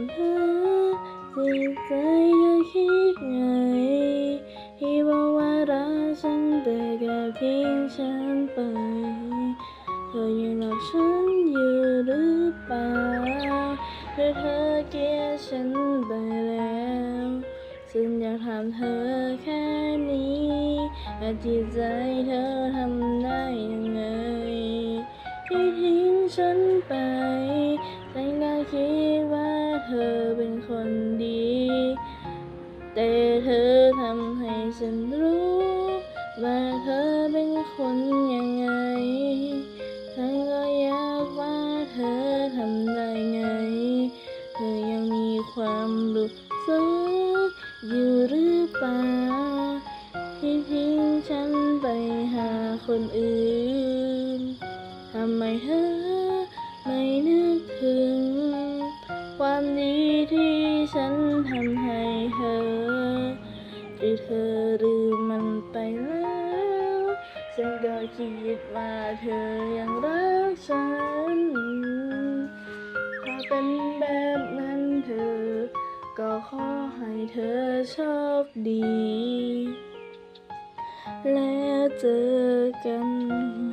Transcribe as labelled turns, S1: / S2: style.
S1: ำเธอจิตใจเธอคิดไงที่บอกว่ารักฉันแต่ก็ทิ้งฉันไป เธอยังรักฉันอยู่หรือเปล่าหรือเธอเกลียดฉันไปแล้วฉันอยากถามเธอแค่นี้ว่าจิตใจเธอทำได้ยังไงที่ทิ้งฉันไปฉันก็คิดว่า อทำให้ฉันรู้ว่าเธอเป็นคนยังไง ฉันก็อยากว่าเธอทำได้ไง เธอยังมีความรู้สึกอยู่หรือเปล่าที่ทิ้งฉันไปหาคนอื่น ทำไมเธอไม่นึกถึง ความดีที่ฉันทำให้เธอ หรือเธอลืมมันไปแล้วฉันก็คิดว่าเธอยังรักฉันถ้าเป็นแบบนั้นเธอ ก็ขอให้เธอโชคดี แล้วเจอกันใหม่